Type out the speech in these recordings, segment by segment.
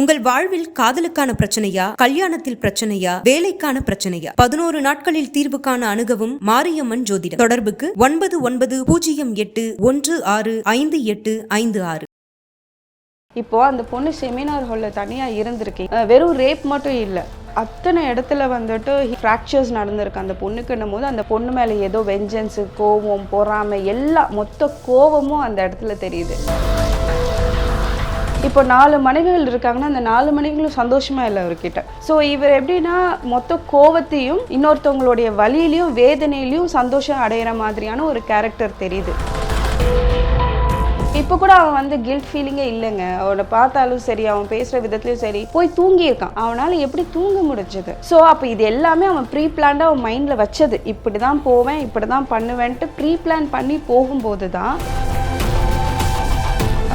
உங்கள் வாழ்வில் காதலுக்கான பிரச்சனையா கல்யாணத்தில் பிரச்சனையா வேலைக்கான பிரச்சனையா? பதினோரு நாட்களில் தீர்வு காண அணுகவும் மாரியம்மன் ஜோதிடம். தொடர்புக்கு ஒன்பது ஒன்பது பூஜ்ஜியம் எட்டு ஒன்று ஆறு ஐந்து எட்டு ஐந்து ஆறு. இப்போ அந்த பொண்ணு செமினார் ஹாலில் தனியாக இருந்திருக்கு. வெறும் ரேப் மட்டும் இல்லை. அத்தனை இடத்துல வந்துட்டு ஃப்ராக்சர்ஸ் நடந்திருக்கு. அந்த பொண்ணுக்குன்னும் போது அந்த பொண்ணு மேலே ஏதோ வெஞ்சன்ஸு கோவம் பொறாமை எல்லா மொத்த கோவமும் அந்த இடத்துல தெரியுது. இப்போ நாலு மனைவிகள் இருக்காங்கன்னா அந்த நாலு மனைவிகளும் சந்தோஷமா இல்லை அவர்கிட்ட. ஸோ இவர் எப்படின்னா மொத்த கோவத்தையும் இன்னொருத்தவங்களுடைய வலியிலையும் வேதனையிலையும் சந்தோஷம் அடையிற மாதிரியான ஒரு கேரக்டர் தெரியுது. இப்போ கூட அவன் வந்து கில்ட் ஃபீலிங்கே இல்லைங்க. அவனை பார்த்தாலும் சரி அவன் பேசுகிற விதத்துலையும் சரி போய் தூங்கியிருக்கான். அவனால் எப்படி தூங்க முடிஞ்சது? ஸோ அப்போ இது எல்லாமே அவன் ப்ரீ பிளான்டாக அவன் மைண்டில் வச்சது. இப்படி தான் போவேன் இப்படி தான் பண்ணுவேன்ட்டு ப்ரீ பிளான் பண்ணி போகும்போது தான்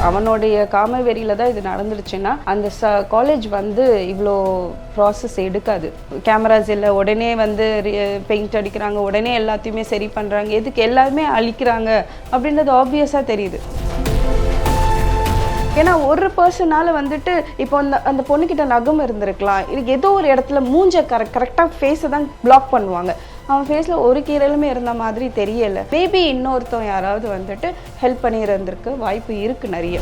அவனுடைய காமவெறியில தான் இது நடந்துடுச்சுன்னா அந்த ச காலேஜ் வந்து இவ்வளோ ப்ராசஸ் எடுக்காது. கேமராஸ் இல்லை உடனே வந்து பெயிண்ட் அடிக்கிறாங்க உடனே எல்லாத்தையுமே சரி பண்ணுறாங்க எதுக்கு எல்லாருமே அழிக்கிறாங்க அப்படின்றது ஆப்வியஸாக தெரியுது. ஏன்னா ஒரு பர்சனால வந்துட்டு இப்போ அந்த அந்த பொண்ணுக்கிட்ட நகம் இருந்திருக்கலாம் இதுக்கு ஏதோ ஒரு இடத்துல மூஞ்ச கரெக்ட் கரெக்டாக ஃபேஸை தான் பிளாக் பண்ணுவாங்க. அவன் ஃபேஸில் ஒரு கீரலுமே இருந்த மாதிரி தெரியல. மேபி இன்னொருத்தன் யாராவது வந்துட்டு ஹெல்ப் பண்ணி இருந்திருக்கு வாய்ப்பு இருக்கு நிறைய.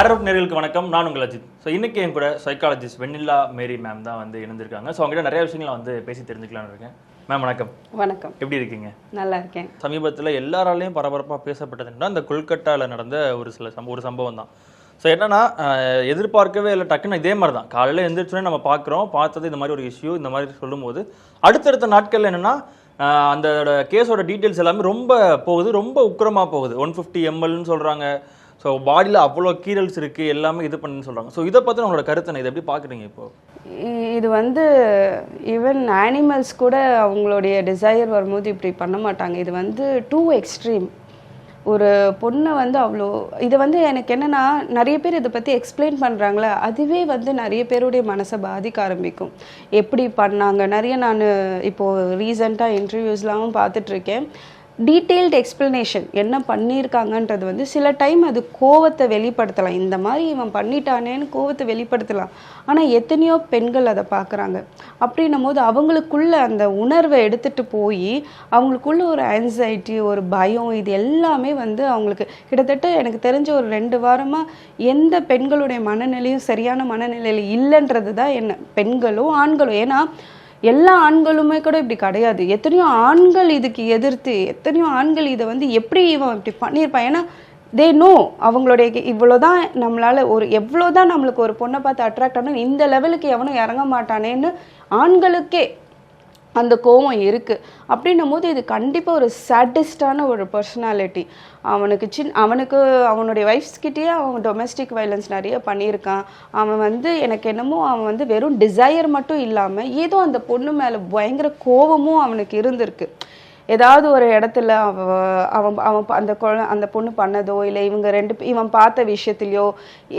ஆரோப் நேர்களுக்கு வணக்கம். நான் உங்கள் அஜித். ஸோ இன்னைக்கு என் கூட சைக்காலஜிஸ்ட் வெண்ணிலா மேரி மேம் தான் வந்து இணைந்திருக்காங்க. ஸோ அவங்ககிட்ட நிறைய விஷயங்களை வந்து பேசி தெரிஞ்சுக்கலாம்னு இருக்கேன். மேம் வணக்கம். வணக்கம். எப்படி இருக்கீங்க? நல்லா இருக்கேன். சமீபத்தில் எல்லாராலையும் பரபரப்பாக பேசப்பட்டதுன்னா இந்த கொல்கட்டாவில் நடந்த ஒரு சில சம்ப ஒரு சம்பவம் தான். ஸோ என்னன்னா எதிர்பார்க்கவே இல்லை டக்குன்னு இதே மாதிரி தான் காலையில் எந்திரிச்சோன்னே நம்ம பார்க்குறோம் பார்த்தது இந்த மாதிரி ஒரு இஷ்யூ இந்த மாதிரி சொல்லும்போது. அடுத்தடுத்த நாட்கள் என்னன்னா அந்த கேஸோட டீட்டெயில்ஸ் எல்லாமே ரொம்ப போகுது ரொம்ப உக்கிரமாக போகுது. ஒன் ஃபிஃப்டி எம்எல்னு சொல்கிறாங்க ஸோ பாடியில் அவ்வளோ கீரல்ஸ் இருக்குது எல்லாமே இது பண்ணுன்னு சொல்கிறாங்க ஸோ இதை பற்றி உங்களோட கருத்தை இதை எப்படி பார்க்குறீங்க இப்போ? இது வந்து ஈவன் அனிமல்ஸ் கூட அவங்களுடைய டிசையர் வரும்போது இப்படி பண்ண மாட்டாங்க. இது வந்து டூ எக்ஸ்ட்ரீம் ஒரு பொண்ணை வந்து அவ்வளோ இதை வந்து எனக்கு என்னன்னா நிறைய பேர் இதை பற்றி எக்ஸ்பிளைன் பண்ணுறாங்களே அதுவே வந்து நிறைய பேருடைய மனசை பாதிக்க ஆரம்பிக்கும். எப்படி பண்ணாங்க? நிறைய நான் இப்போது ரீசண்டாக இன்டர்வியூஸ்லாம் பார்த்துட்ருக்கேன் டீட்டெயில்டு எக்ஸ்பிளனேஷன் என்ன பண்ணியிருக்காங்கன்றது வந்து சில டைம் அது கோவத்தை வெளிப்படுத்தலாம். இந்த மாதிரி இவன் பண்ணிட்டானேன்னு கோவத்தை வெளிப்படுத்தலாம். ஆனால் எத்தனையோ பெண்கள் அதை பார்க்குறாங்க. அப்படின்னும் போது அவங்களுக்குள்ள அந்த உணர்வை எடுத்துட்டு போய் அவங்களுக்குள்ள ஒரு ஆன்சைட்டி ஒரு பயம் இது எல்லாமே வந்து அவங்களுக்கு கிட்டத்தட்ட எனக்கு தெரிஞ்ச ஒரு ரெண்டு வாரமாக எந்த பெண்களுடைய மனநிலையும் சரியான மனநிலையில் இல்லைன்றது தான் என்ன பெண்களும் ஆண்களும் ஏன்னா எல்லா ஆண்களுமே கூட இப்படி கிடையாது. எத்தனையோ ஆண்கள் இதுக்கு எதிர்த்து எத்தனையோ ஆண்கள் இதை வந்து எப்படி இவன் இப்படி பண்ணியிருப்பான்? ஏன்னா தே நோ அவங்களுடைய இவ்வளோதான் நம்மளால ஒரு எவ்வளோதான் நம்மளுக்கு ஒரு பொண்ணை பார்த்து அட்ராக்ட் ஆனால் இந்த லெவலுக்கு எவனும் இறங்க மாட்டானேன்னு ஆண்களுக்கே அந்த கோவம் இருக்குது அப்படின்னும் போது இது கண்டிப்பாக ஒரு சாட்டிஸ்டான ஒரு பர்சனாலிட்டி அவனுக்கு சின் அவனுக்கு அவனுடைய ஒய்ஃப்ஸ்கிட்டயே அவன் டொமஸ்டிக் வயலன்ஸ் நிறைய பண்ணியிருக்கான். அவன் வந்து எனக்கு என்னமோ அவன் வந்து வெறும் டிசையர் மட்டும் இல்லாமல் ஏதோ அந்த பொண்ணு மேலே பயங்கர கோவமும் அவனுக்கு இருந்திருக்கு. ஏதாவது ஒரு இடத்துல அவ அவன் அவன் அந்த குழ அந்த பொண்ணு பண்ணதோ இல்லை இவங்க ரெண்டு இவன் பார்த்த விஷயத்துலையோ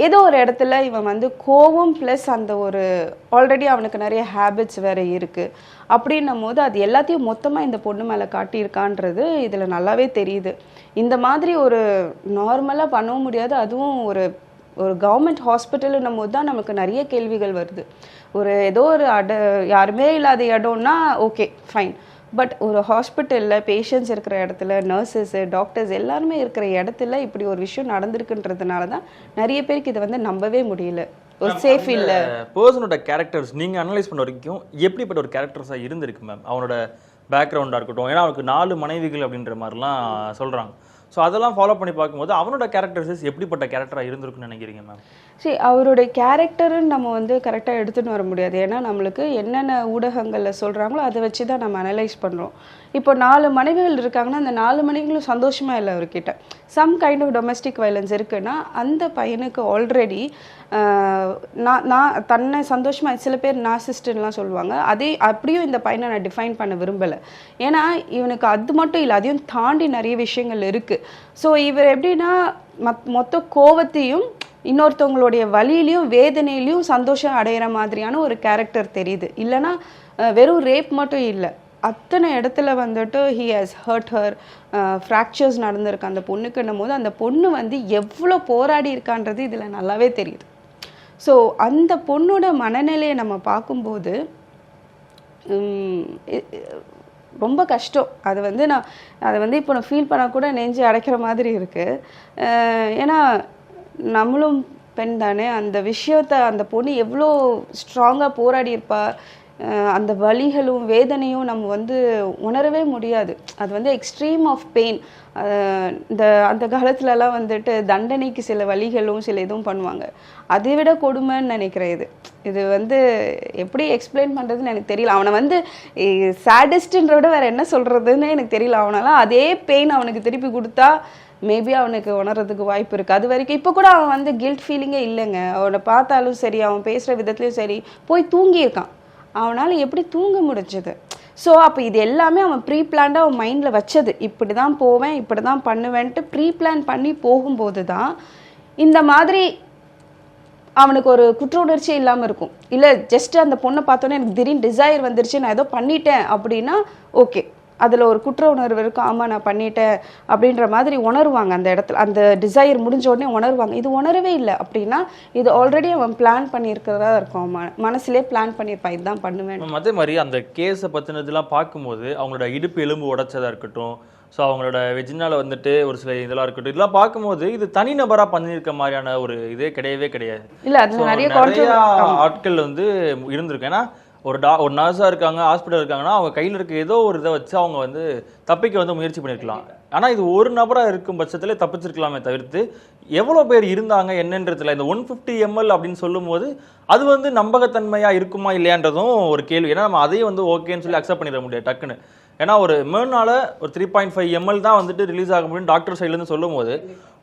ஏதோ ஒரு இடத்துல இவன் வந்து கோவம் ப்ளஸ் அந்த ஒரு ஆல்ரெடி அவனுக்கு நிறைய ஹேபிட்ஸ் வேற இருக்குது அப்படின்னும் போது அது எல்லாத்தையும் மொத்தமாக இந்த பொண்ணு மேலே காட்டியிருக்கான்றது இதில் நல்லாவே தெரியுது. இந்த மாதிரி ஒரு நார்மலாக பண்ணவும் முடியாது. அதுவும் ஒரு ஒரு கவர்மெண்ட் ஹாஸ்பிட்டலுன்னும் போது தான் நமக்கு நிறைய கேள்விகள் வருது. ஒரு ஏதோ ஒரு அட யாருமே இல்லாத இடம்னா ஓகே ஃபைன் பட் ஒரு ஹாஸ்பிட்டலில் பேஷண்ட்ஸ் இருக்கிற இடத்துல நர்சஸ் டாக்டர்ஸ் எல்லாருமே இருக்கிற இடத்துல இப்படி ஒரு விஷயம் நடந்திருக்குன்றதுனால தான் நிறைய பேருக்கு இதை வந்து நம்பவே முடியல. ஒரு சேஃப் இல்லை. பர்சனோட கேரக்டர்ஸ் நீங்கள் அனலைஸ் பண்ண வரைக்கும் எப்படிப்பட்ட ஒரு கேரக்டர்ஸாக இருந்திருக்கு மேம் அவனோட பேக்ரவுண்டாக இருக்கட்டும் ஏன்னா அவனுக்கு நாலு மனைவிகள் அப்படின்ற மாதிரிலாம் சொல்கிறாங்க ஸோ அதெல்லாம் ஃபாலோ பண்ணி பார்க்கும்போது அவனோட கேரக்டர்ஸஸ் எப்படிப்பட்ட கேரக்டராக இருந்திருக்குன்னு நினைக்கிறீங்க மேம் சரி அவருடைய கேரக்டருன்னு நம்ம வந்து கரெக்டாக எடுத்துன்னு வர முடியாது. ஏன்னா நம்மளுக்கு என்னென்ன ஊடகங்களில் சொல்கிறாங்களோ அதை வச்சு தான் நம்ம அனலைஸ் பண்ணுறோம் இப்போ நாலு மனைவிகள் இருக்காங்கன்னா அந்த நாலு மனைவிகளும் சந்தோஷமாக இல்லை அவர்கிட்ட. Some kind of domestic violence இருக்குன்னா அந்த பையனுக்கு ஆல்ரெடி நான் நான் தன்னை சந்தோஷமாக சில பேர் நாசிஸ்டன்லாம் சொல்லுவாங்க. அதே அப்படியும் இந்த பையனை நான் டிஃபைன் பண்ண விரும்பலை. ஏன்னா இவனுக்கு அது மட்டும் இல்லை அதையும் தாண்டி நிறைய விஷயங்கள் இருக்குது ஸோ இவர் எப்படின்னா மத் மொத்த கோவத்தையும் இன்னொருத்தவங்களுடைய வழியிலையும் வேதனையிலையும் சந்தோஷம் அடையிற மாதிரியான ஒரு கேரக்டர் தெரியுது. இல்லைன்னா வெறும் ரேப் மட்டும் இல்லை. அத்தனை இடத்துல வந்துட்டு he has hurt her fractures நடந்திருக்கு. அந்த பொண்ணுக்குன்னும் போது அந்த பொண்ணு வந்து எவ்வளோ போராடி இருக்கான்றது இதில் நல்லாவே தெரியுது. ஸோ அந்த பொண்ணோட மனநிலையை நம்ம பார்க்கும்போது ரொம்ப கஷ்டம். அது வந்து நான் அதை வந்து இப்போ நான் ஃபீல் பண்ணால் கூட நெஞ்சு அடைக்கிற மாதிரி இருக்குது ஏன்னா நம்மளும் பெண் தானே அந்த விஷயத்த அந்த பொண்ணு எவ்வளோ ஸ்ட்ராங்காக போராடி இருப்பா. அந்த வலிகளும் வேதனையும் நம்ம வந்து உணரவே முடியாது. அது வந்து எக்ஸ்ட்ரீம் ஆஃப் பெயின் இந்த அந்த காலத்துலலாம் வந்துட்டு தண்டனைக்கு சில வழிகளும் சில இதுவும் பண்ணுவாங்க. அதை விட கொடுமைன்னு நினைக்கிறேன் இது. இது வந்து எப்படி எக்ஸ்பிளைன் பண்ணுறதுன்னு எனக்கு தெரியல. அவனை வந்து சேடஸ்ட்ன்ற விட வேற என்ன சொல்கிறதுன்னு எனக்கு தெரியல. அவனால அதே பெயின் அவனுக்கு திருப்பி கொடுத்தா மேபி அவனுக்கு உணர்றதுக்கு வாய்ப்பு இருக்குது அது வரைக்கும் இப்போ கூட அவன் வந்து கில்ட் ஃபீலிங்கே இல்லைங்க. அவனை பார்த்தாலும் சரி அவன் பேசுகிற விதத்துலையும் சரி போய் தூங்கியிருக்கான். அவனால் எப்படி தூங்க முடிஞ்சது? ஸோ அப்போ இது எல்லாமே அவன் ப்ரீ பிளான்டாக அவன் மைண்டில் வச்சது. இப்படி தான் போவேன் இப்படி தான் பண்ணுவேன்ட்டு ப்ரீ பிளான் பண்ணி போகும்போது தான் இந்த மாதிரி அவனுக்கு ஒரு குற்ற உணர்ச்சியே இல்லாமல் இருக்கும். இல்லை ஜஸ்ட் அந்த பொண்ணை பார்த்தோன்னே எனக்கு திடீர்னு டிசைர் வந்துருச்சு நான் ஏதோ பண்ணிட்டேன் அப்படின்னா ஓகே அதில் ஒரு குற்ற உணர்வு இருக்கும் ஆமாம் நான் பண்ணிட்டேன் அப்படின்ற மாதிரி உணருவாங்க அந்த இடத்துல. அந்த டிசைர் முடிஞ்ச உடனே உணருவாங்க. இது உணரவே இல்லை. அப்படின்னா இது ஆல்ரெடி அவன் பிளான் பண்ணியிருக்கிறதா இருக்கும். மனசுலேயே பிளான் பண்ணியிருப்பான் இதுதான் பண்ணுவேன் அதே மாதிரி அந்த கேஸை பற்றினதுலாம் பார்க்கும்போது அவங்களோட இடுப்பு எலும்பு உடைச்சதா இருக்கட்டும் ஸோ அவங்களோட வெஜினால வந்துட்டு ஒரு சில இதெல்லாம் இருக்கட்டும் இதெல்லாம் பார்க்கும்போது இது தனிநபரா பண்ணியிருக்க மாதிரியான ஒரு இதே கிடையவே கிடையாது. இல்லை நிறைய ஆட்கள் வந்து இருந்திருக்கு ஏன்னா ஒரு டா ஒரு நர்ஸாக இருக்காங்க ஹாஸ்பிட்டல் இருக்காங்கன்னா அவங்க கையில் இருக்க ஏதோ ஒரு இதை வச்சு அவங்க வந்து தப்பிக்க வந்து முயற்சி பண்ணியிருக்கலாம். ஆனால் இது ஒரு நபராக இருக்கும் பட்சத்தில் தப்பிச்சிருக்கலாமே தவிர்த்து எவ்வளோ பேர் இருந்தாங்க என்னன்றதுல இந்த ஒன் ஃபிஃப்டி எம்எல் அப்படின்னு சொல்லும்போது அது வந்து நம்பகத்தன்மையாக இருக்குமா இல்லையான்றதும் ஒரு கேள்வி. ஏன்னா நம்ம அதையும் வந்து ஓகேன்னு சொல்லி அக்செப்ட் பண்ணிட முடியாது டக்குன்னு. ஏன்னா ஒரு மேனால ஒரு த்ரீ பாயிண்ட் ஃபைவ் எம்எல் தான் வந்துட்டு ரிலீஸ் ஆக முடியும் டாக்டர் சைட்லேருந்து சொல்லும்போது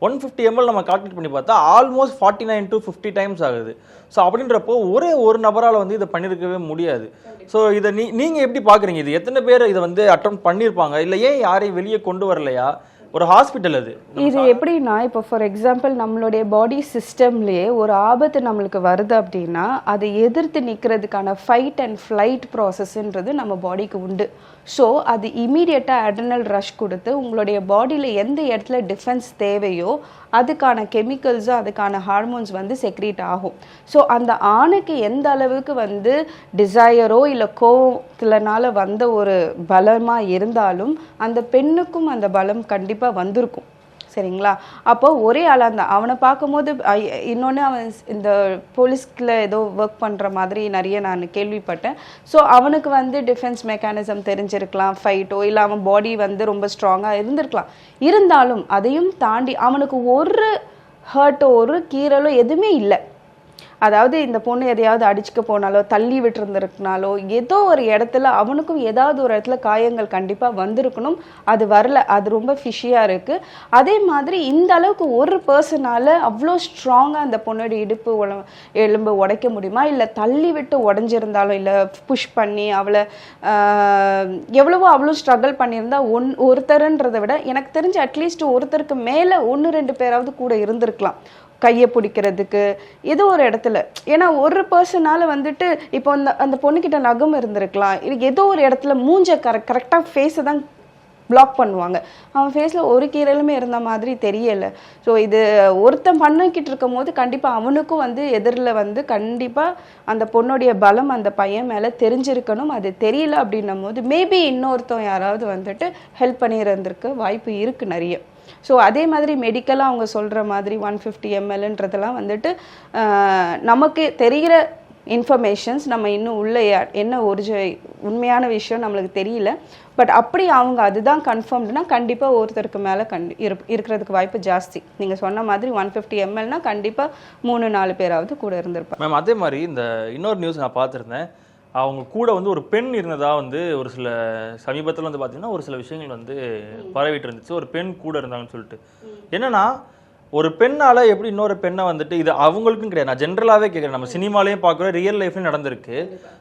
ஒன் ஃபிஃப்டி எம்எல் நம்ம கால்குலேட் பண்ணி பார்த்தா almost forty nine to fifty times ஆகுது. ஸோ அப்படின்றப்போ ஒரே ஒரு நபரால் வந்து இதை பண்ணியிருக்கவே முடியாது. ஸோ இதை நீ நீங்கள் எப்படி பார்க்குறீங்க? இது எத்தனை பேர் இதை வந்து அட்டம் பண்ணியிருப்பாங்க? இல்லை ஏன் யாரையும் வெளியே கொண்டு வரலையா? ஒரு ஹாஸ்பிட்டல் அது. இது எப்படின்னா இப்போ ஃபார் எக்ஸாம்பிள் நம்மளுடைய பாடி சிஸ்டம்லேயே ஒரு ஆபத்து நம்மளுக்கு வருது அப்படின்னா அதை எதிர்த்து நிற்கிறதுக்கான ஃபைட் அண்ட் ஃப்ளைட் ப்ராசஸ்ன்றது நம்ம பாடிக்கு உண்டு. ஸோ அது இமீடியட்டாக அட்ரனல் ரஷ் கொடுத்து உங்களுடைய பாடியில் எந்த இடத்துல டிஃபென்ஸ் தேவையோ அதுக்கான கெமிக்கல்ஸும் அதுக்கான ஹார்மோன்ஸ் வந்து செக்ரீட் ஆகும். ஸோ அந்த ஆணுக்கு எந்த அளவுக்கு வந்து டிசையரோ இல்லை கோவத்திலனால வந்த ஒரு பலமாக இருந்தாலும் அந்த பெண்ணுக்கும் அந்த பலம் கண்டிப்பாக வந்திருக்கும். சரிங்களா? அப்போ ஒரே ஆளாக இருந்தான் அவனை பார்க்கும்போது இன்னொன்று அவன் இந்த போலீஸ்கில் ஏதோ ஒர்க் பண்ணுற மாதிரி நிறைய நான் கேள்விப்பட்டேன். ஸோ அவனுக்கு வந்து டிஃபென்ஸ் மெக்கானிசம் தெரிஞ்சிருக்கலாம் ஃபைட்டோ இல்லை அவன் பாடி வந்து ரொம்ப ஸ்ட்ராங்காக இருந்திருக்கலாம். இருந்தாலும் அதையும் தாண்டி அவனுக்கு ஒரு ஹர்ட்டோ ஒரு கீறலோ எதுவுமே இல்லை. அதாவது இந்த பொண்ணு எதையாவது அடிச்சுக்க போனாலோ தள்ளி விட்டுருந்துருக்குனாலோ ஏதோ ஒரு இடத்துல அவனுக்கும் ஏதாவது ஒரு இடத்துல காயங்கள் கண்டிப்பாக வந்திருக்கணும். அது வரல. அது ரொம்ப ஃபிஷியாக இருக்குது அதே மாதிரி இந்த அளவுக்கு ஒரு பர்சனால் அவ்வளோ ஸ்ட்ராங்காக அந்த பொண்ணோட இடுப்பு உல எலும்பு உடைக்க முடியுமா? இல்லை தள்ளி விட்டு உடஞ்சிருந்தாலும் இல்லை புஷ் பண்ணி அவளை எவ்வளவோ அவ்வளோ ஸ்ட்ரகிள் பண்ணியிருந்தா ஒன் ஒருத்தருன்றதை விட எனக்கு தெரிஞ்சு அட்லீஸ்ட் ஒருத்தருக்கு மேலே ஒன்று ரெண்டு பேராவது கூட இருந்திருக்கலாம். கையை பிடிக்கிறதுக்கு ஏதோ ஒரு இடத்துல. ஏன்னா ஒரு பர்சனால வந்துட்டு இப்போ அந்த அந்த பொண்ணுக்கிட்ட நகம் இருந்திருக்கலாம். இது ஏதோ ஒரு இடத்துல மூஞ்ச கரெக்ட் கரெக்டாக ஃபேஸை தான் பிளாக் பண்ணுவாங்க. அவன் ஃபேஸில் ஒரு கீரலுமே இருந்த மாதிரி தெரியலை. ஸோ இது ஒருத்தன் பண்ணிக்கிட்டு இருக்கும் போது கண்டிப்பாக அவனுக்கும் வந்து எதிரில் வந்து கண்டிப்பாக அந்த பொண்ணுடைய பலம் அந்த பையன் மேலே தெரிஞ்சிருக்கணும். அது தெரியல அப்படின்னும் போது மேபி இன்னொருத்தன் யாராவது வந்துட்டு ஹெல்ப் பண்ணியிருந்திருக்கு வாய்ப்பு இருக்குது நிறைய. ஸோ அதே மாதிரி மெடிக்கலாக அவங்க சொல்கிற மாதிரி ஒன் ஃபிஃப்டி எம்எல்ன்றதெல்லாம் வந்துட்டு நமக்கு தெரிகிற இன்ஃபர்மேஷன்ஸ் நம்ம இன்னும் உள்ள என்ன ஒரிஜ உண்மையான விஷயம் நம்மளுக்கு தெரியல. பட் அப்படி அவங்க அதுதான் கன்ஃபார்ம்டுனா கண்டிப்பாக ஒருத்தருக்கு மேலே கண்டி இருப் இருக்கிறதுக்கு வாய்ப்பு ஜாஸ்தி. நீங்கள் சொன்ன மாதிரி ஒன் ஃபிஃப்டி எம்எல்னா கண்டிப்பாக மூணு நாலு பேராவது கூட இருந்திருப்பாங்க. மேம் அதே மாதிரி இந்த இன்னொரு நியூஸ் நான் பார்த்துருந்தேன். அவங்க கூட வந்து ஒரு பெண் இருந்ததா வந்து ஒரு சில சமீபத்தில் வந்து பார்த்தீங்கன்னா ஒரு சில விஷயங்கள் வந்து பரவிட்டு இருந்துச்சு. ஒரு பெண் கூட இருந்தாங்கன்னு சொல்லிட்டு. என்னன்னா ஒரு பெண்ணால் எப்படி இன்னொரு பெண்ணை வந்துட்டு இது அவங்களுக்கும் கிடையாது. நான் ஜென்ரலாகவே கேட்குறேன் நம்ம சினிமாலையும் பார்க்குறோம் ரியல் லைஃப்லையும் நடந்திருக்கு.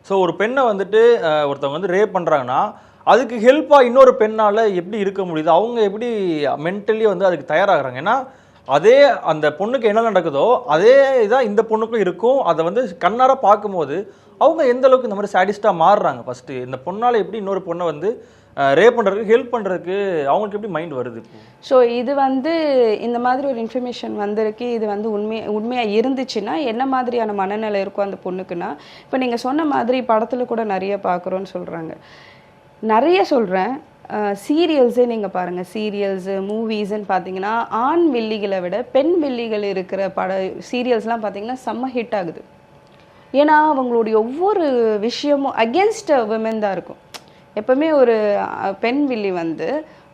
ஸோ ஒரு பெண்ணை வந்துட்டு ஒருத்தவங்க வந்து ரேப் பண்ணுறாங்கன்னா அதுக்கு ஹெல்ப்பாக இன்னொரு பெண்ணால் எப்படி இருக்க முடியுது? அவங்க எப்படி மென்டலி வந்து அதுக்கு தயாராகிறாங்க? ஏன்னா அதே அந்த பொண்ணுக்கு என்ன நடக்குதோ அதே இதான் இந்த பொண்ணுக்கும் இருக்கும். அதை வந்து கண்ணார பார்க்கும்போது அவங்க எந்த அளவுக்கு இந்த மாதிரி சாடிஸ்டாக மாறுறாங்க ஃபஸ்ட்டு இந்த பொண்ணால் எப்படி இன்னொரு பொண்ணை வந்து ரேப் பண்ணுறதுக்கு ஹெல்ப் பண்ணுறதுக்கு அவங்களுக்கு எப்படி மைண்ட் வருது ஸோ இது வந்து இந்த மாதிரி ஒரு இன்ஃபர்மேஷன் வந்திருக்கு. இது வந்து உண்மை உண்மையாக இருந்துச்சுன்னா என்ன மாதிரியான மனநிலை இருக்கும் அந்த பொண்ணுக்குன்னா? இப்போ நீங்கள் சொன்ன மாதிரி படத்தில் கூட நிறைய பார்க்குறோன்னு சொல்கிறாங்க நிறைய சொல்கிறேன் சீரியல்ஸே நீங்கள் பாருங்கள் சீரியல்ஸு மூவிஸ்ன்னு பார்த்தீங்கன்னா ஆண் வில்லிகளை விட பெண் வில்லிகள் இருக்கிற பட சீரியல்ஸ்லாம் பார்த்தீங்கன்னா செம்ம ஹிட் ஆகுது. ஏன்னா அவங்களுடைய ஒவ்வொரு விஷயமும் அகேன்ஸ்ட் விமன் தான் இருக்கும். எப்பவுமே ஒரு பெண் வில்லி வந்து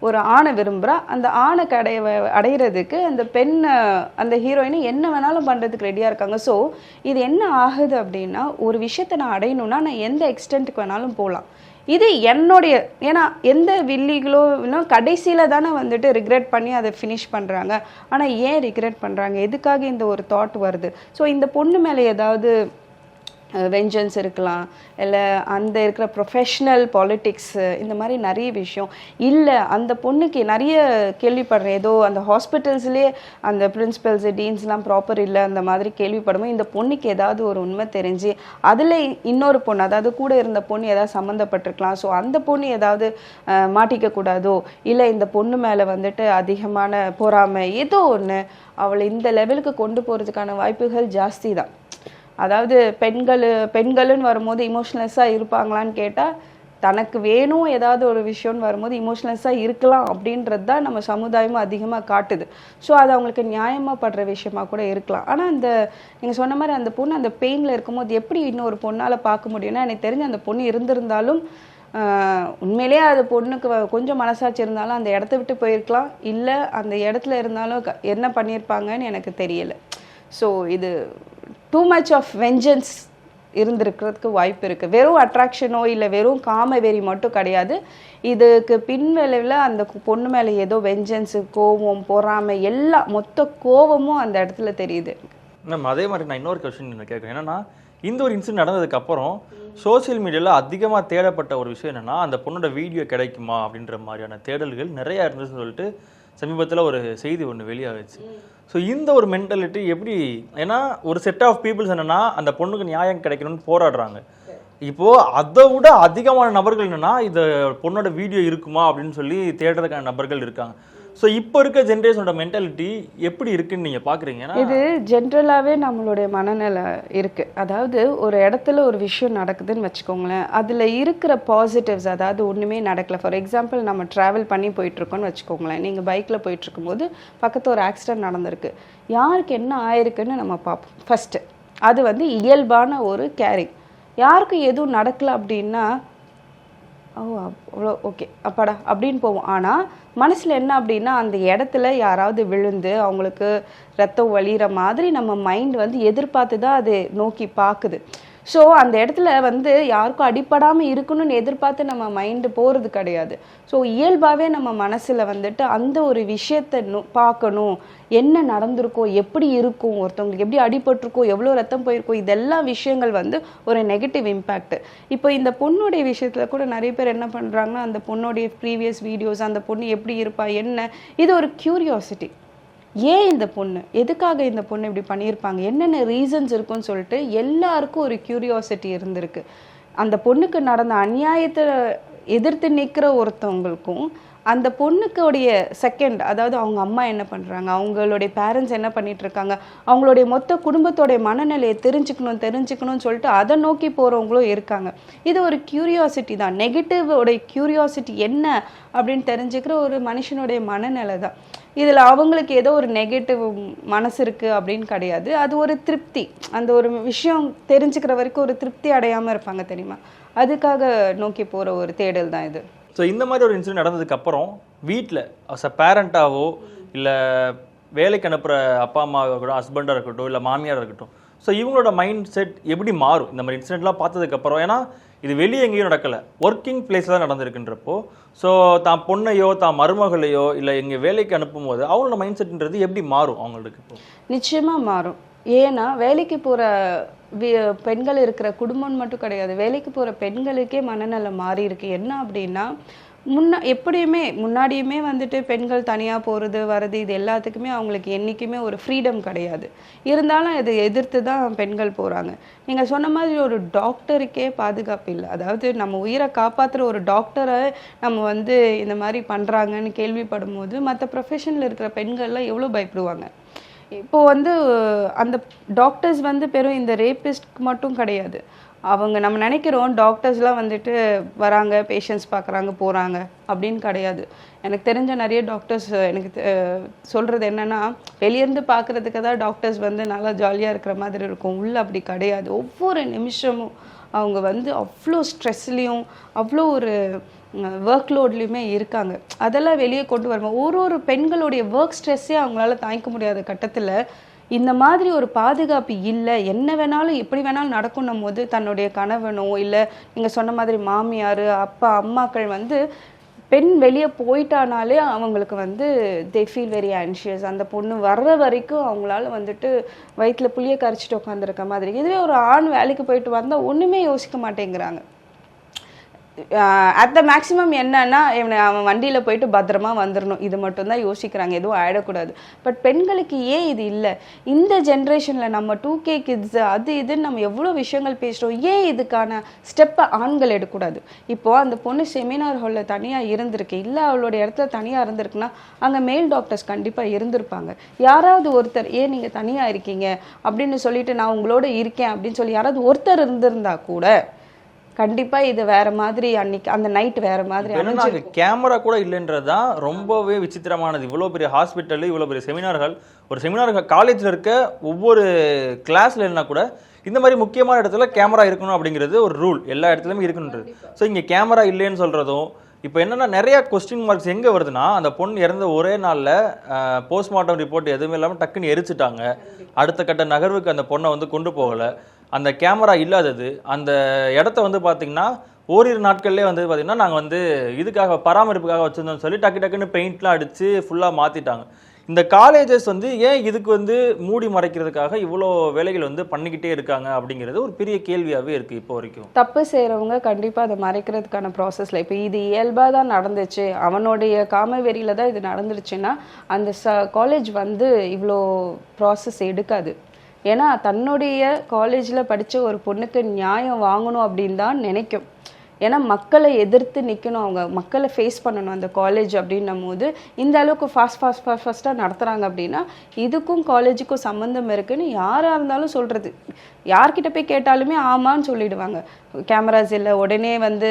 ஒரு ஆணை விரும்புகிறா அந்த ஆணை கடைய அடையிறதுக்கு அந்த பெண்ணை அந்த ஹீரோயினை என்ன வேணாலும் பண்ணுறதுக்கு ரெடியாக இருக்காங்க. ஸோ இது என்ன ஆகுது அப்படின்னா ஒரு விஷயத்தை நான் அடையணும்னா நான் எந்த எக்ஸ்டென்ட்டுக்கு வேணாலும் போகலாம். இது என்னுடைய ஏன்னா எந்த வில்லிகளோ இன்னும் கடைசியில் தானே வந்துட்டு ரிக்ரெட் பண்ணி அதை ஃபினிஷ் பண்ணுறாங்க ஆனால் ஏன் ரிக்ரெட் பண்ணுறாங்க எதுக்காக இந்த ஒரு தாட் வருது? ஸோ இந்த பொண்ணு மேலே ஏதாவது வெஞ்சன்ஸ் இருக்கலாம் இல்லை அந்த இருக்கிற ப்ரொஃபஷ்னல் பாலிட்டிக்ஸு இந்த மாதிரி நிறைய விஷயம். இல்லை அந்த பொண்ணுக்கு நிறைய கேள்விப்படுறேன். ஏதோ அந்த ஹாஸ்பிட்டல்ஸ்லேயே அந்த பிரின்சிபல்ஸு டீன்ஸ்லாம் ப்ராப்பர் இல்லை அந்த மாதிரி கேள்விப்படும்போது இந்த பொண்ணுக்கு ஏதாவது ஒரு உண்மை தெரிஞ்சு அதில் இன்னொரு பொண்ணு அதாவது கூட இருந்த பொண்ணு ஏதாவது சம்மந்தப்பட்டிருக்கலாம். ஸோ அந்த பொண்ணு ஏதாவது மாட்டிக்கக்கூடாதோ மாட்டிக்க கூடாதோ இல்லை இந்த பொண்ணு மேலே வந்துட்டு அதிகமான பொறாமை ஏதோ ஒன்று அவளை இந்த லெவலுக்கு கொண்டு போகிறதுக்கான வாய்ப்புகள் ஜாஸ்தி தான். அதாவது பெண்கள் பெண்களுன்னு வரும்போது இமோஷனல்ஸாக இருப்பாங்களான்னு கேட்டால் தனக்கு வேணும் ஏதாவது ஒரு விஷயம்னு வரும்போது இமோஷனல்ஸாக இருக்கலாம் அப்படின்றது தான் நம்ம சமுதாயமும் அதிகமாக காட்டுது. ஸோ அது அவங்களுக்கு நியாயமாக படுற விஷயமா கூட இருக்கலாம். ஆனால் அந்த நீங்கள் சொன்ன மாதிரி அந்த பொண்ணு அந்த பெயினில் இருக்கும்போது எப்படி இன்னொரு பொண்ணால் பார்க்க முடியும்னா எனக்கு தெரிஞ்சு அந்த பொண்ணு இருந்திருந்தாலும் உண்மையிலேயே அது பொண்ணுக்கு கொஞ்சம் மனசாட்சி இருந்தாலும் அந்த இடத்த விட்டு போயிருக்கலாம். இல்லை அந்த இடத்துல இருந்தாலும் க- என்ன பண்ணியிருப்பாங்கன்னு எனக்கு தெரியலை. ஸோ இது டூ மச் ஆஃப் வெஞ்சன்ஸ் இருந்திருக்கிறதுக்கு வாய்ப்பு இருக்குது வெறும் அட்ராக்ஷனோ இல்லை வெறும் காம வெறி மட்டும் கிடையாது. இதுக்கு பின்விளைவில் அந்த பொண்ணு மேலே ஏதோ வெஞ்சன்ஸு கோவம் பொறாமை எல்லா மொத்த கோவமும் அந்த இடத்துல தெரியுது. நம்ம அதே மாதிரி நான் இன்னொரு கொஸ்டின் கேட்குறேன். என்னன்னா இந்த ஒரு இன்சிடென்ட் நடந்ததுக்கப்புறம் சோசியல் சோஷியல் மீடியாவில் அதிகமாக தேடப்பட்ட ஒரு விஷயம் என்னென்னா அந்த பொண்ணோட வீடியோ கிடைக்குமா அப்படின்ற மாதிரியான தேடல்கள் நிறைய இருந்துச்சுன்னு சொல்லிட்டு சமீபத்தில் ஒரு செய்தி ஒன்று வெளியாகிடுச்சு. ஸோ இந்த ஒரு மென்டாலிட்டி எப்படி ஏன்னா ஒரு செட் ஆஃப் பீப்புள்ஸ் என்னென்னா அந்த பொண்ணுக்கு நியாயம் கிடைக்கணும்னு போராடுறாங்க. இப்போது அதை விட அதிகமான நபர்கள் என்னென்னா இந்த பொண்ணோட வீடியோ இருக்குமா அப்படின்னு சொல்லி தேடுறதுக்கான நபர்கள் இருக்காங்க. ஸோ இப்போ இருக்க ஜென்ரேஷனோட மென்டாலிட்டி எப்படி இருக்குன்னு நீங்க பாக்குறீங்க இது ஜென்ரலாகவே நம்மளுடைய மனநிலை இருக்குது அதாவது ஒரு இடத்துல ஒரு விஷயம் நடக்குதுன்னு வச்சுக்கோங்களேன் அதில் இருக்கிற பாசிட்டிவ்ஸ் அதாவது ஒன்றுமே நடக்கல. ஃபார் எக்ஸாம்பிள் நம்ம ட்ராவல் பண்ணி போயிட்டுருக்கோன்னு வச்சுக்கோங்களேன். நீங்கள் பைக்கில் போயிட்டுருக்கும்போது பக்கத்து ஒரு ஆக்சிடென்ட் நடந்திருக்கு. யாருக்கு என்ன ஆயிருக்குன்னு நம்ம பார்ப்போம். ஃபஸ்ட்டு அது வந்து இயல்பான ஒரு கேரிங் யாருக்கும் எதுவும் நடக்கல அப்படின்னா ஓ அவ்வளோ ஓகே. அப்பாடா அப்படின்னு போவோம். ஆனால் மனசில் என்ன அப்படின்னா அந்த இடத்துல யாராவது விழுந்து அவங்களுக்கு ரத்தம் வலிகிற மாதிரி நம்ம மைண்ட் வந்து எதிர்பார்த்து தான் அது நோக்கி பார்க்குது. ஸோ அந்த இடத்துல வந்து யாருக்கும் அடிப்படாமல் இருக்கணும்னு எதிர்பார்த்து நம்ம மைண்டு போகிறது கிடையாது. ஸோ இயல்பாகவே நம்ம மனசில் வந்துட்டு அந்த ஒரு விஷயத்தை நோ- பார்க்கணும். என்ன நடந்திருக்கோ எப்படி இருக்கும் ஒருத்தவங்களுக்கு எப்படி அடிபட்டிருக்கோ எவ்வளோ ரத்தம் போயிருக்கோ இதெல்லாம் விஷயங்கள் வந்து ஒரு நெகட்டிவ் இம்பேக்ட் இப்போ இந்த பொண்ணுடைய விஷயத்தில் கூட நிறைய பேர் என்ன பண்ணுறாங்கன்னா அந்த பொண்ணுடைய ப்ரீவியஸ் வீடியோஸ் அந்த பொண்ணு எப்படி இருப்பா என்ன? இது ஒரு க்யூரியாசிட்டி ஏன் இந்த பொண்ணு? எதுக்காக இந்த பொண்ணு இப்படி பண்ணியிருப்பாங்க? என்னென்ன ரீசன்ஸ் இருக்குன்னு சொல்லிட்டு எல்லாருக்கும் ஒரு க்யூரியாசிட்டி இருந்திருக்கு. அந்த பொண்ணுக்கு நடந்த அநியாயத்தை எதிர்த்து நிற்கிற ஒருத்தவங்களுக்கும் அந்த பொண்ணுக்குடைய செகண்ட் அதாவது அவங்க அம்மா என்ன பண்ணுறாங்க அவங்களுடைய பேரண்ட்ஸ் என்ன பண்ணிட்டு இருக்காங்க அவங்களுடைய மொத்த குடும்பத்தோடைய மனநிலையை தெரிஞ்சுக்கணும் தெரிஞ்சுக்கணும்னு சொல்லிட்டு அதை நோக்கி போகிறவங்களும் இருக்காங்க. இது ஒரு க்யூரியாசிட்டி தான். நெகட்டிவோடைய க்யூரியாசிட்டி என்ன அப்படின்னு தெரிஞ்சுக்கிற ஒரு மனுஷனுடைய மனநிலை தான். இதில் அவங்களுக்கு ஏதோ ஒரு நெகட்டிவ் மனசு இருக்குது அப்படின்னு கிடையாது. அது ஒரு திருப்தி. அந்த ஒரு விஷயம் தெரிஞ்சுக்கிற வரைக்கும் ஒரு திருப்தி அடையாமல் இருப்பாங்க தெரியுமா? அதுக்காக நோக்கி போகிற ஒரு தேடல் தான் இது. ஸோ இந்த மாதிரி ஒரு இன்சிடென்ட் நடந்ததுக்கப்புறம் வீட்டில் அஸ் அ பேரண்ட்டாவோ இல்லை வேலைக்கு அனுப்புகிற அப்பா அம்மாவாக இருக்கட்டும் ஹஸ்பண்டாக இருக்கட்டும் இல்லை மாமியாராக இருக்கட்டும் ஸோ இவங்களோட மைண்ட் செட் எப்படி மாறும்? இந்த மாதிரி இன்சிடென்ட்லாம் பார்த்ததுக்கப்புறம் ஏன்னா இது வெளியே எங்கேயும் நடக்கலை. ஒர்க்கிங் பிளேஸில் தான் நடந்திருக்குன்றப்போ ஸோ தான் பொண்ணையோ தான் மருமகளையோ இல்லை எங்கள் வேலைக்கு அனுப்பும்போது அவங்களோட மைண்ட் செட்ன்றது எப்படி மாறும் அவங்களுக்கு நிச்சயமாக மாறும். ஏன்னா வேலைக்கு போகிற பெண்கள் இருக்கிற குடும்பம்னு மட்டும் கிடையாது. வேலைக்கு போகிற பெண்களுக்கே மனநலம் மாறி இருக்கு. என்ன அப்படின்னா முன்ன எப்படியுமே முன்னாடியுமே வந்துட்டு பெண்கள் தனியாக போகிறது வர்றது இது எல்லாத்துக்குமே அவங்களுக்கு என்றைக்குமே ஒரு ஃப்ரீடம் கிடையாது. இருந்தாலும் இதை எதிர்த்து தான் பெண்கள் போகிறாங்க நீங்கள் சொன்ன மாதிரி ஒரு டாக்டருக்கே பாதுகாப்பு இல்லை. அதாவது நம்ம உயிரை காப்பாற்றுற ஒரு டாக்டரை நம்ம வந்து இந்த மாதிரி பண்ணுறாங்கன்னு கேள்விப்படும் போது மற்ற ப்ரொஃபஷனில் இருக்கிற பெண்கள்லாம் எவ்வளோ பயப்படுவாங்க? இப்போ வந்து அந்த டாக்டர்ஸ் வந்து பெரும் இந்த ரேபிஸ்ட்க்கு மட்டும் கிடையாது. அவங்க நம்ம நினைக்கிறோம் டாக்டர்ஸ்லாம் வந்துட்டு வராங்க பேஷண்ட்ஸ் பார்க்குறாங்க போகிறாங்க அப்படின்னு கிடையாது. எனக்கு தெரிஞ்ச நிறைய டாக்டர்ஸ் எனக்கு சொல்கிறது என்னென்னா வெளியேருந்து பார்க்குறதுக்கு தான் டாக்டர்ஸ் வந்து நல்லா ஜாலியாக இருக்கிற மாதிரி இருக்கும். உள்ளே அப்படி கிடையாது. ஒவ்வொரு நிமிஷமும் அவங்க வந்து அவ்வளோ ஸ்ட்ரெஸ்லேயும் அவ்வளோ ஒரு ஒர்க்லோட்லேயுமே இருக்காங்க. அதெல்லாம் வெளியே கொண்டு வரணும். ஒரு ஒரு பெண்களுடைய ஒர்க் ஸ்ட்ரெஸ்ஸே அவங்களால தாங்கிக்க முடியாத கட்டத்தில் இந்த மாதிரி ஒரு பாதுகாப்பு இல்லை என்ன வேணாலும் எப்படி வேணாலும் நடக்கணும் போது தன்னுடைய கணவனோ இல்லை நீங்கள் சொன்ன மாதிரி மாமியார் அப்பா அம்மாக்கள் வந்து பெண் வெளியே போயிட்டானாலே அவங்களுக்கு வந்து தே ஃபீல் வெரி ஆன்ஷியஸ் அந்த பொண்ணு வர்ற வரைக்கும் அவங்களால வந்துட்டு வயிற்றில் புளிய கரைச்சிட்டு உட்காந்துருக்க மாதிரி. இதுவே ஒரு ஆண் வேலைக்கு போயிட்டு வந்தால் ஒன்றுமே யோசிக்க மாட்டேங்கிறாங்க. அட் த மேக்ஸிமம் என்னன்னா இவனை அவன் வண்டியில் போயிட்டு பத்திரமா வந்துடணும் இது மட்டும்தான் யோசிக்கிறாங்க. எதுவும் ஆயிடக்கூடாது. பட் பெண்களுக்கு ஏன் இது இல்லை? இந்த ஜென்ரேஷனில் நம்ம டூ கே கிட்ஸ் அது இதுன்னு நம்ம எவ்வளோ விஷயங்கள் பேசுகிறோம் ஏன் இதுக்கான ஸ்டெப்பை ஆண்கள் எடுக்கக்கூடாது? இப்போது அந்த பொண்ணு செமினார் ஹாலில் தனியாக இருந்திருக்கு. இல்லை அவளோட இடத்துல தனியாக இருந்திருக்குன்னா அங்கே மேல் டாக்டர்ஸ் கண்டிப்பாக இருந்திருப்பாங்க. யாராவது ஒருத்தர் ஏன் நீங்கள் தனியாக இருக்கீங்க? அப்படின்னு சொல்லிட்டு நான் உங்களோட இருக்கேன். அப்படின்னு சொல்லி யாராவது ஒருத்தர் இருந்திருந்தா கூட கண்டிப்பா இது வேற மாதிரி அன்னைக்கு அந்த நைட் வேற மாதிரி கேமரா கூட இல்லைன்றது தான் ரொம்பவே விசித்திரமானது. இவ்வளோ பெரிய ஹாஸ்பிட்டல் இவ்வளோ பெரிய செமினார்கள் ஒரு செமினார் காலேஜில் இருக்க ஒவ்வொரு கிளாஸ்ல இல்லைனா கூட இந்த மாதிரி முக்கியமான இடத்துல கேமரா இருக்கணும் அப்படிங்கிறது ஒரு ரூல் எல்லா இடத்துலையுமே இருக்குன்றது. ஸோ இங்கே கேமரா இல்லைன்னு சொல்கிறதும் இப்போ என்னன்னா நிறைய கொஸ்டின் மார்க்ஸ் எங்கே வருதுன்னா அந்த பொண்ணு இறந்த ஒரே நாளில் போஸ்ட்மார்ட்டம் ரிப்போர்ட் எதுவுமே இல்லாமல் டக்குன்னு எரிச்சிட்டாங்க. அடுத்த கட்ட நகர்வுக்கு அந்த பொண்ணை வந்து கொண்டு போகலை. அந்த கேமரா இல்லாதது அந்த இடத்த வந்து பார்த்தீங்கன்னா ஓரிரு நாட்கள்லேயே வந்து பார்த்திங்கன்னா நாங்கள் வந்து இதுக்காக பராமரிப்புக்காக வச்சுருந்தோம்னு சொல்லி டக்கு டக்குன்னு பெயிண்ட்லாம் அடித்து ஃபுல்லாக மாற்றிட்டாங்க இந்த காலேஜஸ் வந்து ஏன் இதுக்கு வந்து மூடி மறைக்கிறதுக்காக இவ்வளோ வேலைகள் வந்து பண்ணிக்கிட்டே இருக்காங்க அப்படிங்கிறது ஒரு பெரிய கேள்வியாகவே இருக்குது இப்போ வரைக்கும். தப்பு செய்கிறவங்க கண்டிப்பாக அதை மறைக்கிறதுக்கான ப்ராசஸில் இப்போ இது இயல்பாக தான் நடந்துச்சு. அவனுடைய காமவெறியில தான் இது நடந்துருச்சுன்னா அந்த ச காலேஜ் வந்து இவ்வளோ ப்ராசஸ் எடுக்காது. ஏன்னா தன்னுடைய காலேஜில் படித்த ஒரு பொண்ணுக்கு நியாயம் வாங்கணும் அப்படின்னு தான் நினைக்கும். ஏன்னா மக்களை எதிர்த்து நிற்கணும் அவங்க மக்களை ஃபேஸ் பண்ணணும் அந்த காலேஜ் அப்படின்னும் போது இந்த அளவுக்கு ஃபாஸ்ட் ஃபாஸ்ட் ஃபாஸ்ட் ஃபாஸ்ட்டாக நடத்துகிறாங்க அப்படின்னா இதுக்கும் காலேஜுக்கும் சம்மந்தம் இருக்குன்னு யாராக இருந்தாலும் சொல்கிறது யார்கிட்ட போய் கேட்டாலுமே ஆமான்னு சொல்லிடுவாங்க. கேமராஸ் இல்லை உடனே வந்து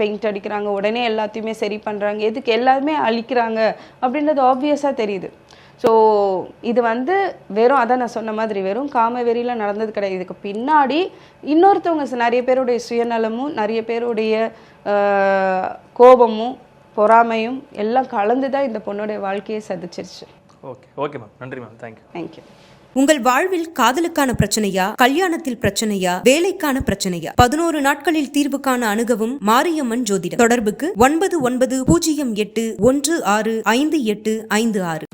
பெயிண்ட் அடிக்கிறாங்க உடனே எல்லாத்தையுமே சரி பண்ணுறாங்க எதுக்கு எல்லாருமே அழிக்கிறாங்க அப்படின்றது ஆப்வியஸாக தெரியுது. ஸோ இது வந்து வெறும் அதான் நான் சொன்ன மாதிரி வெறும் காமவெறியில் நடந்தது கிடையாது. இதுக்கு பின்னாடி இன்னொருத்தவங்க நிறைய பேருடைய சுயநலமும் நிறைய பேருடைய கோபமும் பொறாமையும் எல்லாம் கலந்து தான் இந்த பொண்ணுடைய வாழ்க்கையை சதிச்சிருச்சு ஓகே ஓகே மேம் நன்றி ma'am thank you thank you உங்கள் வாழ்வில் காதலுக்கான பிரச்சனையா கல்யாணத்தில் பிரச்சனையா வேலைக்கான பிரச்சனையா? பதினோரு நாட்களில் தீர்வு காண அணுகவும் மாரியம்மன் ஜோதிடம். தொடர்புக்கு ஒன்பது ஒன்பது பூஜ்ஜியம் எட்டு ஒன்று ஆறு ஐந்து எட்டு ஐந்து ஆறு.